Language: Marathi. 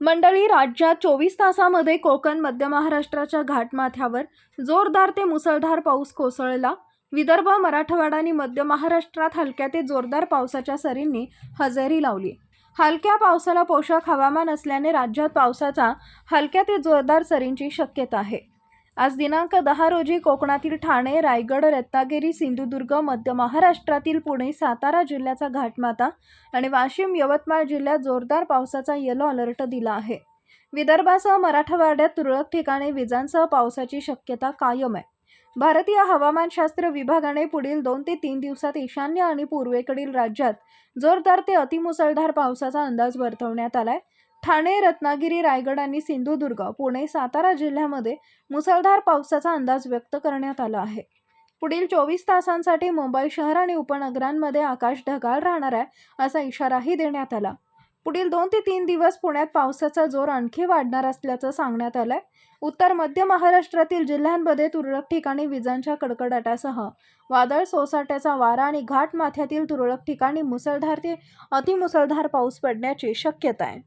मंडळी राज्यात चोवीस तासामध्ये कोकण मध्य महाराष्ट्राच्या घाटमाथ्यावर जोरदार ते मुसळधार पाऊस कोसळला. विदर्भ मराठवाडा आणि मध्य महाराष्ट्रात हलक्या ते जोरदार पावसाच्या सरींनी हजेरी लावली. हलक्या पावसाला पोषक हवामान असल्याने राज्यात पावसाचा हलक्या ते जोरदार सरींची शक्यता आहे. आज दिनांक दहा रोजी कोकणातील ठाणे रायगड रत्नागिरी सिंधुदुर्ग मध्य महाराष्ट्रातील पुणे सातारा जिल्ह्याचा घाटमाता आणि वाशिम यवतमाळ जिल्ह्यात जोरदार पावसाचा येलो अलर्ट दिला आहे. विदर्भासह मराठवाड्यात तुरळक ठिकाणी विजांसह पावसाची शक्यता कायम आहे. भारतीय हवामानशास्त्र विभागाने पुढील दोन ते तीन दिवसात ईशान्य आणि पूर्वेकडील राज्यात जोरदार ते अतिमुसळधार पावसाचा अंदाज वर्तवण्यात आलाय. ठाणे रत्नागिरी रायगड आणि सिंधुदुर्ग पुणे सातारा जिल्ह्यामध्ये मुसळधार पावसाचा अंदाज व्यक्त करण्यात आला आहे. पुढील चोवीस तासांसाठी मुंबई शहर आणि उपनगरांमध्ये आकाश ढगाळ राहणार आहे असा इशाराही देण्यात आला. पुढील दोन ते तीन दिवस पुण्यात पावसाचा जोर आणखी वाढणार असल्याचं सांगण्यात आलंय. उत्तर मध्य महाराष्ट्रातील जिल्ह्यांमध्ये तुरळक ठिकाणी विजांच्या कडकडाटासह वादळ सोसाट्याचा वारा आणि घाट माथ्यातील तुरळक ठिकाणी मुसळधार ते अतिमुसळधार पाऊस पडण्याची शक्यता आहे.